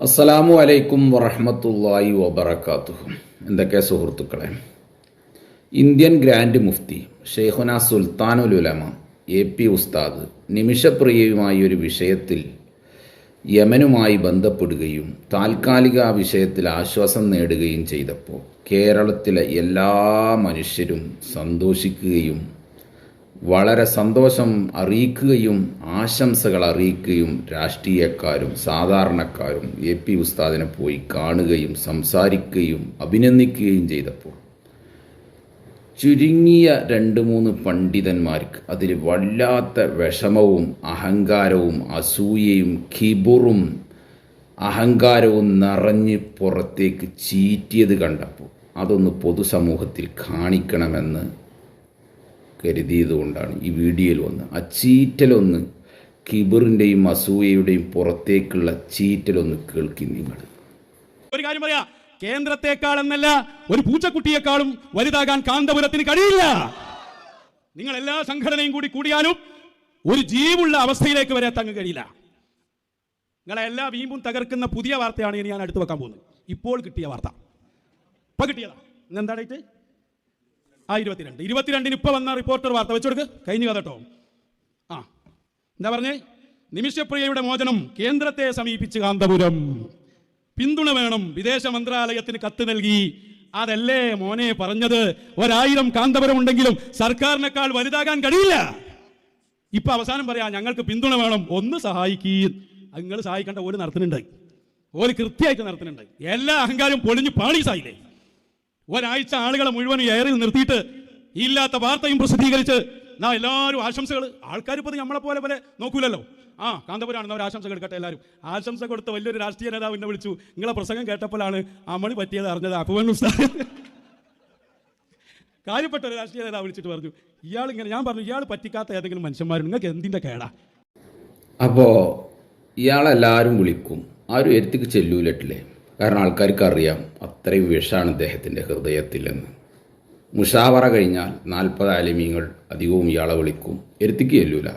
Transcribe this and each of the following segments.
അസ്സലാമു അലൈക്കും വറഹമത്തല്ലായി വബറകാതുഹു. എന്തൊക്കെ സുഹൃത്തുക്കളെ? ഇന്ത്യൻ ഗ്രാൻഡ് മുഫ്തി ഷെയ്ഖുന സുൽത്താനുൽ ഉലമ എ പി ഉസ്താദ് നിമിഷപ്രിയയുമായ ഒരു വിഷയത്തിൽ യമനുമായി ബന്ധപ്പെടുകയും താൽക്കാലിക വിഷയത്തിൽ ആശ്വാസം നേടുകയും ചെയ്തപ്പോൾ കേരളത്തിലെ എല്ലാ മനുഷ്യരും സന്തോഷിക്കുകയും വളരെ സന്തോഷം അറിയിക്കുകയും ആശംസകൾ അറിയിക്കുകയും രാഷ്ട്രീയക്കാരും സാധാരണക്കാരും എ പി ഉസ്താദിനെ പോയി കാണുകയും സംസാരിക്കുകയും അഭിനന്ദിക്കുകയും ചെയ്തപ്പോൾ ചുരുങ്ങിയ രണ്ട് മൂന്ന് പണ്ഡിതന്മാർക്ക് അതിൽ വല്ലാത്ത വിഷമവും അഹങ്കാരവും അസൂയയും കിബുറും അഹങ്കാരവും നിറഞ്ഞ് പുറത്തേക്ക് ചീറ്റിയത് കണ്ടപ്പോൾ അതൊന്ന് പൊതുസമൂഹത്തിൽ കാണിക്കണമെന്ന് കരുതിയതുകൊണ്ടാണ് ഈ വീഡിയോയിൽ വന്ന് ആ ചീറ്റലൊന്ന് കിബറിന്റെയും അസൂയയുടെയും പുറത്തേക്കുള്ള ചീറ്റലൊന്ന് കേൾക്കി നിങ്ങൾ. ഒരു കാര്യം പറയാ. കേന്ദ്രത്തെക്കാൾ എന്നല്ല ഒരു പൂച്ചക്കുട്ടിയെക്കാളും വലുതാകാൻ കാന്തപുരത്തിന് കഴിയില്ല. നിങ്ങൾ എല്ലാ സംഘടനയും കൂടി കൂടിയാലും ഒരു ജീവുള്ള അവസ്ഥയിലേക്ക് വരെ എത്താൻ കഴിയില്ല. നിങ്ങളെ എല്ലാ വീമ്പും തകർക്കുന്ന പുതിയ വാർത്തയാണ് ഇനി ഞാൻ അടുത്ത് വെക്കാൻ പോകുന്നത്. ഇപ്പോൾ കിട്ടിയ വാർത്ത. ഇപ്പൊ കിട്ടിയതാ. ഇന്ന് എന്താ ഡേറ്റ് ആ ഇരുപത്തിരണ്ട്. ഇരുപത്തിരണ്ടിന് ഇപ്പോൾ വന്ന റിപ്പോർട്ടർ വാർത്ത വെച്ചുകൊടുക്ക് കഴിഞ്ഞു കഥ കേട്ടോ ആ എന്താ പറഞ്ഞേ? നിമിഷപ്രിയയുടെ മോചനം കേന്ദ്രത്തെ സമീപിച്ച് കാന്തപുരം. പിന്തുണ വേണം. വിദേശ മന്ത്രാലയത്തിന് കത്ത് നൽകി. അതല്ലേ മോനെ പറഞ്ഞത്? ഒരായിരം കാന്തപുരം ഉണ്ടെങ്കിലും സർക്കാരിനേക്കാൾ വലുതാകാൻ കഴിയില്ല. ഇപ്പൊ അവസാനം പറയാ ഞങ്ങൾക്ക് പിന്തുണ വേണം. ഒന്ന് സഹായിക്കീ. നിങ്ങൾ സഹായിക്കേണ്ട ഓര് നടത്തുന്നുണ്ട്. ഓര് കൃത്യമായിട്ട് നടത്തുന്നുണ്ട്. എല്ലാ അഹങ്കാരവും പൊളിഞ്ഞു പാളീസായില്ലേ? ഒരാഴ്ച ആളുകളെ മുഴുവൻ എയറിൽ നിർത്തിയിട്ട് ഇല്ലാത്ത വാർത്തയും പ്രസിദ്ധീകരിച്ച് നാ എല്ലാവരും ആശംസകൾ ആൾക്കാർ ഇപ്പോൾ നമ്മളെ പോലെ പോലെ നോക്കൂലല്ലോ. ആ കാന്തപുരാണെന്ന് അവർ ആശംസ കൊടുക്കട്ടെ എല്ലാവരും. ആശംസ കൊടുത്ത വലിയൊരു രാഷ്ട്രീയ നേതാവ് എന്നെ വിളിച്ചു. നിങ്ങളെ പ്രസംഗം കേട്ടപ്പോഴാണ് അമളി പറ്റിയത് അറിഞ്ഞത് അപ്പുവൻ ഉസ്താദ്. കാര്യപ്പെട്ട ഒരു രാഷ്ട്രീയ നേതാവ് വിളിച്ചിട്ട് പറഞ്ഞു ഇയാൾ ഇങ്ങനെ ഞാൻ പറഞ്ഞു ഇയാൾ പറ്റിക്കാത്ത ഏതെങ്കിലും മനുഷ്യന്മാരും നിങ്ങൾക്ക് എന്തിന്റെ കേടാ? അപ്പോൾ ഇയാളെല്ലാവരും വിളിക്കും. ആരും എരുത്തിക്ക് ചെല്ലൂലട്ടില്ലേ? കാരണം ആൾക്കാർക്ക് അറിയാം അത്രയും വിഷമാണ് അദ്ദേഹത്തിന്റെ ഹൃദയത്തിലെന്ന്. മുഷാവറ കഴിഞ്ഞാൽ നാൽപ്പത് ആലിമീങ്ങൾ അധികവും ഇയാളെ വിളിക്കും. എരുത്തിക്ക് ചെല്ലൂല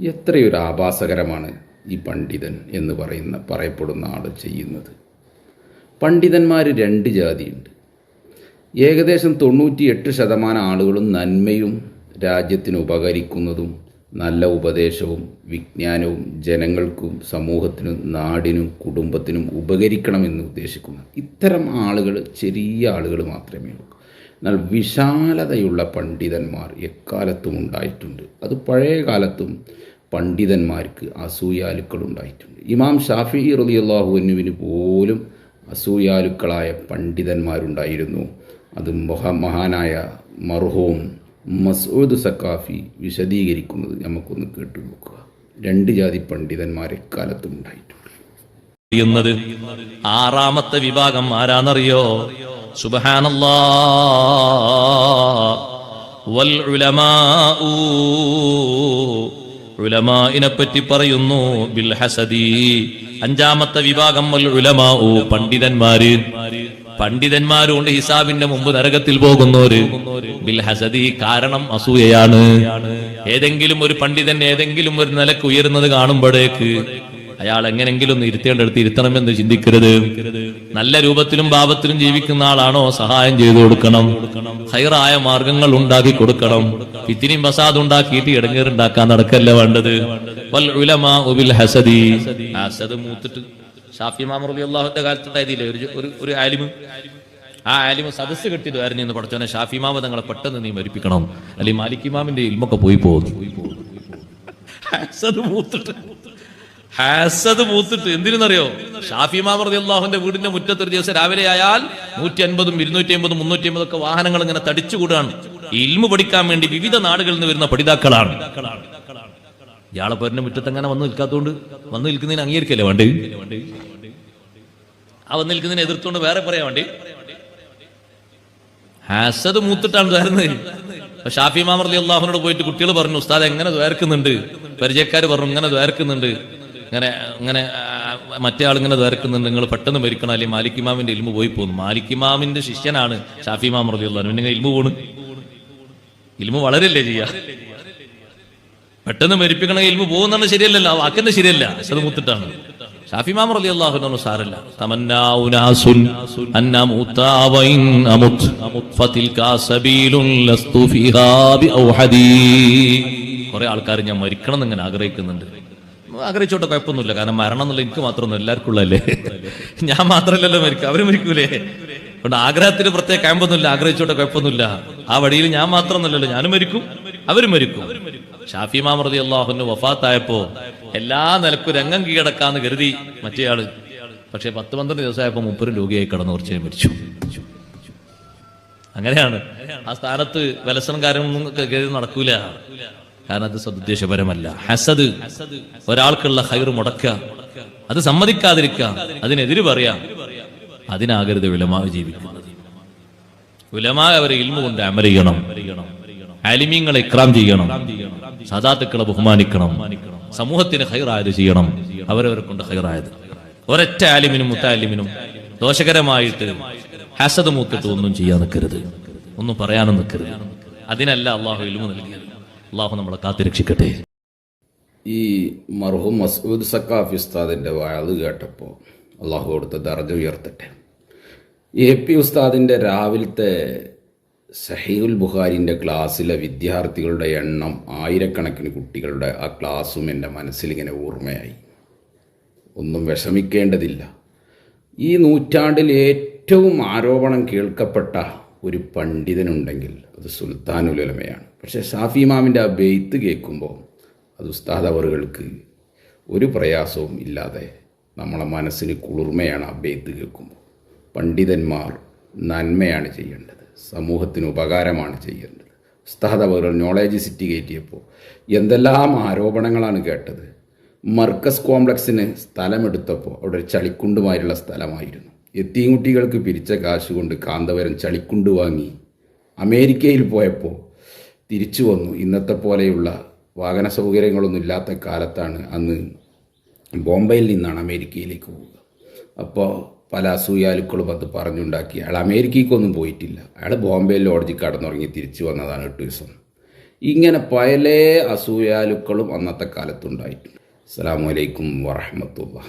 എത്രയൊരു ആഭാസകരമാണ് ഈ പണ്ഡിതൻ എന്ന് പറയുന്ന പറയപ്പെടുന്ന ആൾ ചെയ്യുന്നത്. പണ്ഡിതന്മാർ രണ്ട് ജാതിയുണ്ട്. ഏകദേശം തൊണ്ണൂറ്റിയെട്ട് ശതമാനം ആളുകളും നന്മയും രാജ്യത്തിന് ഉപകരിക്കുന്നതും നല്ല ഉപദേശവും വിജ്ഞാനവും ജനങ്ങൾക്കും സമൂഹത്തിനും നാടിനും കുടുംബത്തിനും ഉപകരിക്കണമെന്ന് ഉദ്ദേശിക്കുന്നു. ഇത്തരം ആളുകൾ ചെറിയ ആളുകൾ മാത്രമേ ഉള്ളൂ. എന്നാൽ വിശാലതയുള്ള പണ്ഡിതന്മാർ എക്കാലത്തും ഉണ്ടായിട്ടുണ്ട്. അത് പഴയ കാലത്തും പണ്ഡിതന്മാർക്ക് അസൂയാലുക്കൾ ഉണ്ടായിട്ടുണ്ട്. ഇമാം ഷാഫി റലി റലിയല്ലാഹുവിനുവിന് പോലും അസൂയാലുക്കളായ പണ്ഡിതന്മാരുണ്ടായിരുന്നു. അത് മഹാ മഹാനായ മർഹൂം മസൂദ് സക്കാഫി വിശദീകരിക്കുന്നത് നമുക്കൊന്ന് കേട്ടു നോക്കുക. രണ്ട് ജാതി പണ്ഡിതന്മാരെ കാലത്തും ഉണ്ടായിട്ടുണ്ട്. ആറാമത്തെ വിഭാഗം ആരാന്നറിയോ? സുബഹാനല്ലാ വൽ പറ്റി പറയുന്നു ബിൽ ഹസദി അഞ്ചാമത്തെ വിഭാഗം വൽ ഉലമാഉ പണ്ഡിതന്മാര്. പണ്ഡിതന്മാരുണ്ട് ഹിസാബിന്റെ മുമ്പ് നരകത്തിൽ പോകുന്നവര്. ബിൽ ഹസദി കാരണം അസൂയയാണ്. ഏതെങ്കിലും ഒരു പണ്ഡിതൻ ഏതെങ്കിലും ഒരു നിലയ്ക്ക് ഉയരുന്നത് കാണുമ്പോഴേക്ക് അയാൾ എങ്ങനെങ്കിലും ഒന്ന് ഇരുത്തേണ്ടടുത്ത് ഇരുത്തണമെന്ന് ചിന്തിക്കരുത്. നല്ല രൂപത്തിലും ഭാവത്തിലും ജീവിക്കുന്ന ആളാണോ? സഹായം ചെയ്തു കൊടുക്കണം. ഹൈറായ മാർഗങ്ങൾ ഉണ്ടാക്കി കൊടുക്കണം. ഇത്തിരിയും പ്രസാദ് ഉണ്ടാക്കിയിട്ട് ഇടങ്ങേറുണ്ടാക്കാൻ നടക്കല്ല വേണ്ടത്? വൽ ഉലമാ ഉബിൽ ഹസദി. ഹസദ് മൂത്തിട്ട് ഷാഫി മാമറുബി അള്ളാഹുന്റെ കാലത്തുണ്ടായതില്ലേ ഒരു ഒരു ആലിമ്. ആ ആലിമ സദസ്സ് കെട്ടിയതായിരുന്നു എന്ന് പഠിച്ചോനെ ഷാഫി മാമ തങ്ങളെ പെട്ടെന്ന് നീ മരിപ്പിക്കണം. അല്ലെങ്കിൽ മാലിക് ഇമാമിന്റെ ഇൽമൊക്കെ പോയി പോകുന്നു ഹാസത് മൂത്തിട്ട്. എന്തിനെന്നറിയോ? ഷാഫി മാമർദി അള്ളാഹുന്റെ വീടിന്റെ മുറ്റത്ത് ഒരു ദിവസം രാവിലെ ആയാൽ നൂറ്റി അൻപതും ഇരുന്നൂറ്റി അമ്പതും മുന്നൂറ്റി അമ്പതും ഒക്കെ വാഹനങ്ങൾ ഇങ്ങനെ തടിച്ചുകൂടാണ്. ഇൽമു പഠിക്കാൻ വേണ്ടി വിവിധ നാടുകളിൽ നിന്ന് വരുന്ന പഠിതാക്കളാണ്. ഇയാളെ പേരിന്റെ മുറ്റത്തങ്ങനെ വന്ന് നിൽക്കാത്തതുകൊണ്ട് വന്ന് നിൽക്കുന്നതിന് അംഗീകരിക്കല്ലേ വേണ്ടി? ആ വന്ന് നിൽക്കുന്നതിനെ എതിർത്തുകൊണ്ട് വേറെ പറയാ വേണ്ടി? ഹാസത് മൂത്തിട്ടാണ് ദ്വാരുന്നത് അപ്പൊ ഷാഫി മാമർലി അള്ളാഹുനോട് പോയിട്ട് കുട്ടികൾ പറഞ്ഞു ഉസ്താദ് എങ്ങനെ ദ്വാരക്കുന്നുണ്ട്? പരിചയക്കാർ പറഞ്ഞു ഇങ്ങനെ ദ്വാരക്കുന്നുണ്ട്. ഇങ്ങനെ ഇങ്ങനെ മറ്റേ ആൾ ഇങ്ങനെ ദ്വാരക്കുന്നുണ്ട്. നിങ്ങൾ പെട്ടെന്ന് മരിക്കണം. അല്ലെങ്കിൽ മാലിക്കിമാമിന്റെ ഇൽമു പോയി പോകുന്നു മാലിക്കിമാമിന്റെ ശിഷ്യനാണ് ഷാഫി മാമർലി അള്ളാഹു പിന്നെ ഇൽമു പോണ്. ഇൽമു വളരല്ലേ ചെയ്യാ? പെട്ടെന്ന് മരിപ്പിക്കണ ഇൽമു പോകുന്ന ശരിയല്ലല്ലോ. ആ വാക്കന്നെ ശരിയല്ല? അത് മുത്തിട്ടാണ്. ഷാഫി മാമർ അലി അള്ളാഹു സാരല്ല. കുറെ ആൾക്കാർ ഞാൻ മരിക്കണം എന്ന് ഇങ്ങനെ ആഗ്രഹിക്കുന്നുണ്ട്. ആഗ്രഹിച്ചോട്ടെ കുഴപ്പമൊന്നുമില്ല. കാരണം മരണം എന്നുള്ള എനിക്ക് മാത്രമൊന്നും എല്ലാവർക്കും ഉള്ളതല്ലേ ഞാൻ മാത്രമല്ലല്ലോ മരിക്കും അവർ മരിക്കൂലേ? അതുകൊണ്ട് ആഗ്രഹത്തിന് പ്രത്യേക ക്യാമ്പൊന്നുമില്ല. ആഗ്രഹിച്ചോട്ടെ കുഴപ്പമൊന്നുമില്ല. ആ വഴിയിൽ ഞാൻ മാത്രമൊന്നുമല്ലല്ലോ. ഞാനും മരിക്കും. അവരും മരിക്കും. ഷാഫി മാമൃതി അള്ളാഹുന് വഫാത്തായപ്പോ എല്ലാ നിലക്കും രംഗം കീഴടക്കാന്ന് കരുതി മറ്റേയാൾ. പക്ഷെ പത്ത് പന്ത്രണ്ട് ദിവസമായപ്പോ മുപ്പരും രോഗിയായി കടന്നു കുറച്ച് മരിച്ചു. അങ്ങനെയാണ്. ആ സ്ഥാനത്ത് വിലസനം കാര്യമൊന്നും കരുതി നടക്കൂല. കാരണം അത് സദുദ്ദേശപരമല്ല. ഹസദ് ഒരാൾക്കുള്ള ഹൈർ മുടക്ക അത് സമ്മതിക്കാതിരിക്കുക. അതിനെതിര് പറയാം. അതിനാകരുത് വിലമാവ് ജീവിക്കുന്നത്. വിലമാവ് അവരെ ഇൽമ കൊണ്ട് ആലിമീങ്ങളെ ഇക്രാം ചെയ്യണം. സദാത്തുക്കളെ ബഹുമാനിക്കണം. സമൂഹത്തിന് ഹൈറായത് ചെയ്യണം. അവരവരെ കൊണ്ട് ഹൈറായത്. ഒരൊറ്റ ആലിമിനും മുത്താലിമിനും ദോഷകരമായിട്ട് ഹസദ് മൂത്തിട്ട് ഒന്നും ചെയ്യാൻ നിൽക്കരുത്. ഒന്നും പറയാനും നിൽക്കരുത്. അതിനല്ല അള്ളാഹു ഇൽമ നൽകിയത്. അള്ളാഹു നമ്മളെ കാത്തുരക്ഷിക്കട്ടെ. ഈ മർഹൂം മസൂദ് സക്കാഫി ഉസ്താദിന്റെ വാത് കേട്ടപ്പോൾ അള്ളാഹു കൊടുത്ത ദർജ ഉയർത്തട്ടെ. എ പി ഉസ്താദിന്റെ രാവിലത്തെ സഹീഉൽ ബുഖാരിന്റെ ക്ലാസ്സിലെ വിദ്യാർത്ഥികളുടെ എണ്ണം ആയിരക്കണക്കിന് കുട്ടികളുടെ ആ ക്ലാസ്സും എന്റെ മനസ്സിലിങ്ങനെ ഓർമ്മയായി. ഒന്നും വിഷമിക്കേണ്ടതില്ല. ഈ നൂറ്റാണ്ടിൽ ഏറ്റവും ആരോപണം കേൾക്കപ്പെട്ട ഒരു പണ്ഡിതനുണ്ടെങ്കിൽ അത് സുൽത്താനുലമയാണ് പക്ഷേ ഷാഫി ഇമാമിന്റെ ആ ബെയ്ത്ത് കേൾക്കുമ്പോൾ അത് ഉസ്താദ് അവറുകൾക്ക് ഒരു പ്രയാസവും ഇല്ലാതെ നമ്മളെ മനസ്സിന് കുളിർമയാണ് ആ ബെയ്ത്ത് കേൾക്കുമ്പോൾ. പണ്ഡിതന്മാർ നന്മയാണ് ചെയ്യേണ്ടത്. സമൂഹത്തിന് ഉപകാരമാണ് ചെയ്യേണ്ടത്. ഉസ്താദ് അവർ നോളേജ് സിറ്റി കയറ്റിയപ്പോൾ എന്തെല്ലാം ആരോപണങ്ങളാണ് കേട്ടത്. മർക്കസ് കോംപ്ലക്സിന് സ്ഥലമെടുത്തപ്പോൾ അവിടെ ഒരു ചളിക്കുണ്ടുമായുള്ള സ്ഥലമായിരുന്നു. എത്തിയുകുട്ടികൾക്ക് പിരിച്ച കാശ് കൊണ്ട് കാന്തവരം ചളിക്കുണ്ട് വാങ്ങി അമേരിക്കയിൽ പോയപ്പോൾ തിരിച്ചു വന്നു. ഇന്നത്തെ പോലെയുള്ള വാഹന സൗകര്യങ്ങളൊന്നും ഇല്ലാത്ത കാലത്താണ് അന്ന് ബോംബെയിൽ നിന്നാണ് അമേരിക്കയിലേക്ക് പോവുക. അപ്പോൾ പല അസൂയാലുക്കളും അത് പറഞ്ഞുണ്ടാക്കി. അയാൾ അമേരിക്കയ്ക്കൊന്നും പോയിട്ടില്ല. അയാൾ ബോംബെ ലോഡ്ജിൽ കടന്നുറങ്ങി തിരിച്ചു വന്നതാണ് ദിവസം. ഇങ്ങനെ പല അസൂയാലുക്കളും അന്നത്തെ കാലത്തുണ്ടായിട്ടുണ്ട്. അസ്സാം വലൈക്കും വറഹമത്തുള്ള